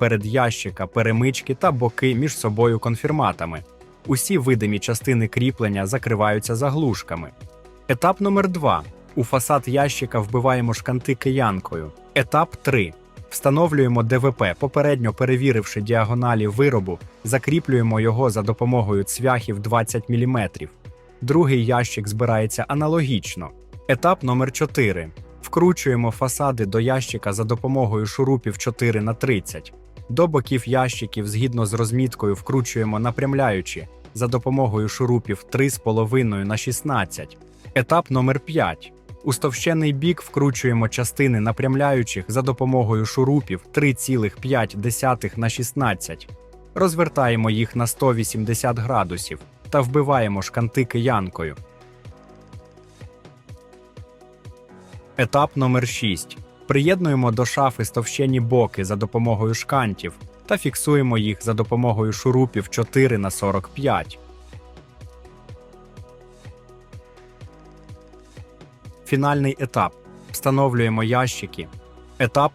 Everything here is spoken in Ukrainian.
перед ящика, перемички та боки між собою конфірматами. Усі видимі частини кріплення закриваються заглушками. Етап номер 2. У фасад ящика вбиваємо шканти киянкою. Етап 3. Встановлюємо ДВП, попередньо перевіривши діагоналі виробу, закріплюємо його за допомогою цвяхів 20 мм. Другий ящик збирається аналогічно. Етап номер 4. Вкручуємо фасади до ящика за допомогою шурупів 4 на 30. До боків ящиків згідно з розміткою вкручуємо напрямляючи за допомогою шурупів 3,5 на 16. Етап номер 5. У стовщений бік вкручуємо частини напрямляючих за допомогою шурупів 3,5 на 16. Розвертаємо їх на 180 градусів та вбиваємо шканти киянкою. Етап номер 6. Приєднуємо до шафи стовщені боки за допомогою шкантів та фіксуємо їх за допомогою шурупів 4 на 45. Фінальний етап. Встановлюємо ящики. Етап